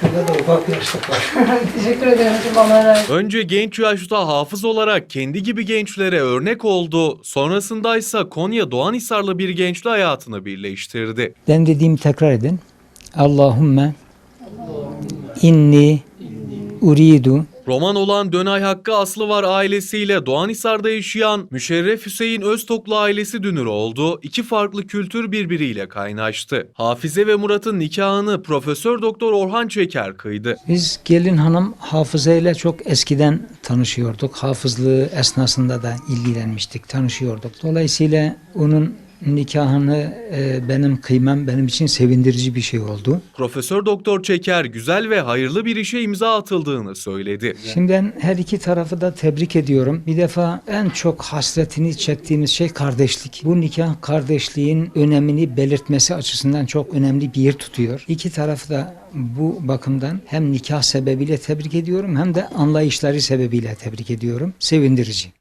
Şurada da ufak yaşlık var. Teşekkür ederim hocam. Allah razı olsun. Önce genç yaşta hafız olarak kendi gibi gençlere örnek oldu. Sonrasında ise Konya Doğanhisarlı bir gençle hayatını birleştirdi. Ben dediğimi tekrar edin. Allahümme inni uridu Roman olan Dönay Hakkı Aslı var ailesiyle Doğanhisar'da yaşayan Müşerref Hüseyin Öztoklu ailesi dünür oldu. İki farklı kültür birbiriyle kaynaştı. Hafize ve Murat'ın nikahını Profesör Doktor Orhan Çeker kıydı. Biz gelin hanım hafızayla çok eskiden tanışıyorduk. Hafızlığı esnasında da ilgilenmiştik, tanışıyorduk. Dolayısıyla onun nikahını e, benim kıymam benim için sevindirici bir şey oldu. Profesör Doktor Çeker güzel ve hayırlı bir işe imza atıldığını söyledi. Şimdi ben her iki tarafı da tebrik ediyorum. Bir defa en çok hasretini çektiğimiz şey kardeşlik. Bu nikah kardeşliğin önemini belirtmesi açısından çok önemli bir yer tutuyor. İki tarafı da bu bakımdan hem nikah sebebiyle tebrik ediyorum hem de anlayışları sebebiyle tebrik ediyorum. Sevindirici.